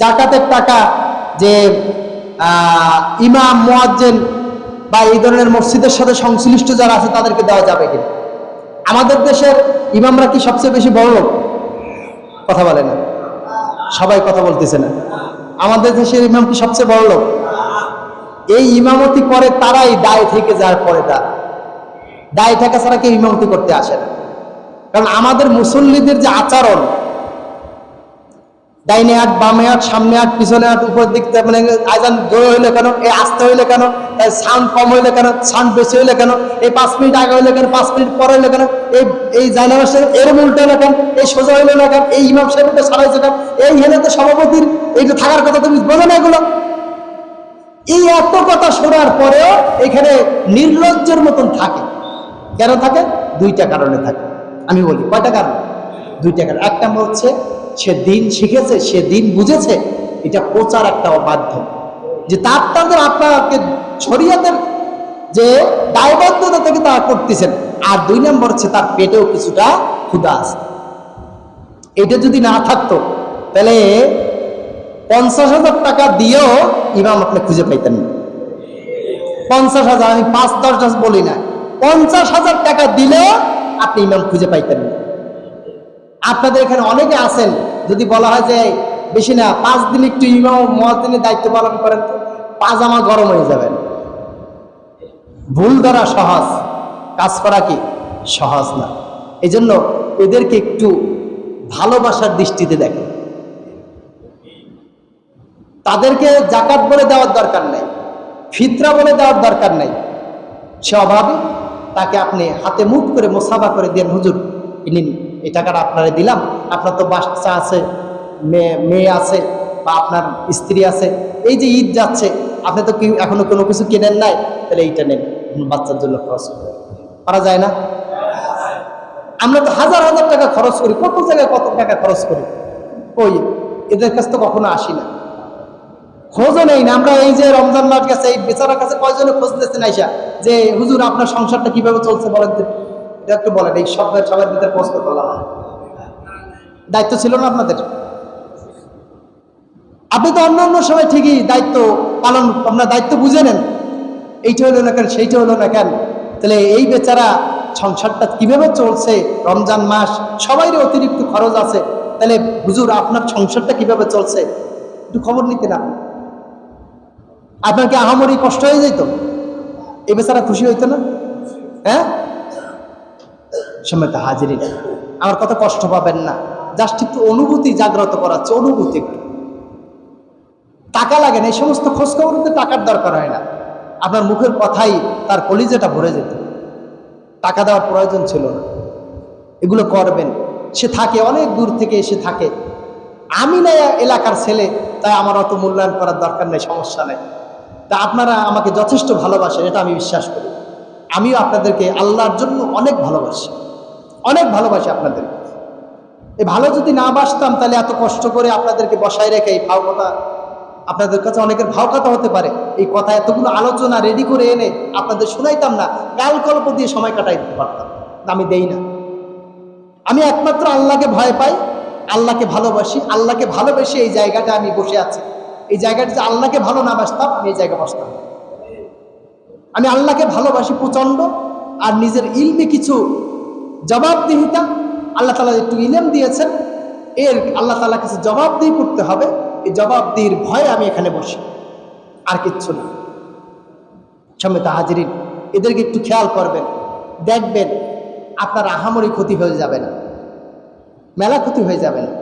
জাকাতের টাকা যে ইমাম, মোয়াজ্জেন বা এই ধরনের মসজিদের সাথে সংশ্লিষ্ট যারা আছে তাদেরকে দেওয়া যাবে কিনা? আমাদের দেশের ইমামরা কি সবচেয়ে বেশি বড় লোক? কথা বলে না। সবাই কথা বলতেছে না। আমাদের দেশের ইমাম কি সবচেয়ে বড় লোক? এই ইমামতি করে তারাই দায় থেকে যার পরে তার দায় থাকা ছাড়া কেউ ইমামতি করতে আসে না। কারণ আমাদের মুসল্লিদের যে আচরণ ডাইনে হাট বামে হাট সামনে হাট পিছনে হাট উপর দিক মানে আজান জোরে হইলে কেন? এই আসতে হইলে কেন? এই সাউন্ড কম হইলে কেন? সাউন্ড বেশি হইলে কেন? এই পাঁচ মিনিট আগে হইলে কেন? পাঁচ মিনিট পরে হইলে কেন? এই এই জানাবাসের এরম উল্টো হইলে কেন? এই সোজা হইলে না কেন? এই ইমাম সাহেবটা সারাইছে কেন? এই হেলে তো সভাপতির এইটা থাকার কথা তুমি বোঝো না এগুলো। এই এত কথা শোনার পরেও এখানে নির্লজ্জের মতন থাকে। কেন থাকে? দুইটা কারণে থাকে। আমি বলি, কয়টা কারণ? দুইটা কারণ। এক হচ্ছে সে দিন শিখেছে, সে দিন বুঝেছে, এটা প্রচার একটা মাধ্যম। যে তার তাদের আপনাকে শরীয়তের যে দায়বদ্ধতা থেকে তারা করতেছেন। আর দুই নম্বর হচ্ছে তার পেটেও কিছুটা ক্ষুদা আছে। এটা যদি না থাকতো, তাহলে পঞ্চাশ হাজার টাকা দিয়েও ইমাম আপনি খুঁজে পাইতেন না। পঞ্চাশ হাজার, আমি পাঁচ দশ দশ বলি না। পঞ্চাশ হাজার টাকা দিলেও আপনি ইমাম খুঁজে পাইতেন না। আপনাদের এখানে অনেকে আছেন যদি বলা হয় যে বেশি না, পাঁচ দিন একটু ইমাম মহাদিনের দায়িত্ব পালন করেন তো পাজামা গরম হয়ে যাবেন ভুল ধরা সহজ, কাজ করা কি? সহজ না। এই জন্য এদেরকে একটু ভালোবাসার দৃষ্টিতে দেখেন। তাদেরকে জাকাত বলে দেওয়ার দরকার নেই, ফিতরা বলে দেওয়ার দরকার নেই। সে অভাবে, তাকে আপনি হাতে মুখ করে মোসাফা করে দেন, হুজুর নিন এই টাকাটা আপনারে দিলাম। আপনার তো বাচ্চা আছে, মেয়ে আছে বা আপনার স্ত্রী আছে, এই যে ঈদ যাচ্ছে, আপনি তো এখনও কোনো কিছু কেনেন নাই, তাহলে এইটা নেন। বাচ্চার জন্য খরচ করে যায় না? আমরা তো হাজার হাজার টাকা খরচ করি, কত জায়গায় কত টাকা খরচ করি? ওই এদের কাছে তো কখনো আসি না। খোঁজও নেই না। আমরা এই যে রমজান মাস গেছে, এই বেচারার কাছে কয়জনে খোঁজ দিচ্ছেন আইসা? যে, হুজুর, আপনার সংসারটা কীভাবে চলছে বলেন একটু বলেন, এই সব সবার ভিতরে প্রশ্ন করলাম দায়িত্ব ছিল না আপনাদের? আপনি তো অন্য অন্য সময় ঠিকই দায়িত্ব পালন, আপনার দায়িত্ব বুঝে নেন। এইটা হলো না কেন, সেইটা হলো না কেন? তাহলে এই বেচারা সংসারটা কীভাবে চলছে? রমজান মাস, সবাইরই অতিরিক্ত খরচ আছে। তাহলে হুজুর, আপনার সংসারটা কীভাবে চলছে? একটু খবর নিতে না আপনার কি আহামরি কষ্ট হয়ে যেত এই বেচারা খুশি হইতো না? হ্যাঁ? সময় তো হাজিরি আমার কথা কষ্ট পাবেন না। জাস্ট একটু অনুভূতি জাগ্রত করাচ্ছে অনুভূতি একটু। টাকা লাগে না, এই সমস্ত খোঁজ খবরতে টাকার দরকার হয় না। আপনার মুখের কথাই তার কলিজাটা ভরে যেত। টাকা দেওয়ার প্রয়োজন ছিল না। এগুলো করবেন। সে থাকে, অনেক দূর থেকে এসে থাকে। আমি না এলাকার ছেলে, তাই আমার অত মূল্যায়ন করার দরকার নেই, সমস্যা নেই। তা আপনারা আমাকে যথেষ্ট ভালোবাসেন, এটা আমি বিশ্বাস করি। আমিও আপনাদেরকে আল্লাহর জন্য অনেক ভালোবাসি। অনেক ভালোবাসি আপনাদের। এই ভালো যদি না বাসতাম, তাহলে এত কষ্ট করে আপনাদেরকে বসায় রেখে এই ভাও কথা আপনাদের কাছে অনেকের ভাও কথা হতে পারে। এই কথা এতগুলো আলোচনা রেডি করে এনে আপনাদের শোনাইতাম না কাল কল্প দিয়ে সময় কাটাই দিতে পারতাম। আমি দেই না। আমি একমাত্র আল্লাহকে ভয় পাই, আল্লাহকে ভালোবাসি, আল্লাহকে ভালোবেসে এই জায়গাটা আমি বসে আছি। এই জায়গাটা যে আল্লাহকে ভালো না বাসতাম, আমি এই জায়গায় বসতাম আমি আল্লাহকে ভালোবাসি প্রচণ্ড, আর নিজের ইলমে কিছু জবাবদিহিতা, আল্লাহ তালা একটু ইলেম দিয়েছেন, এর আল্লাহ তালা কিছু জবাবদিহি করতে হবে, এই জবাবদিহির ভয়ে আমি এখানে বসি। আর কিচ্ছু না। সমেত হাজিরিন, এদেরকে একটু খেয়াল করবেন, দেখবেন আপনার আহামরি ক্ষতি হয়ে যাবে না, মেলা ক্ষতি হয়ে যাবে না।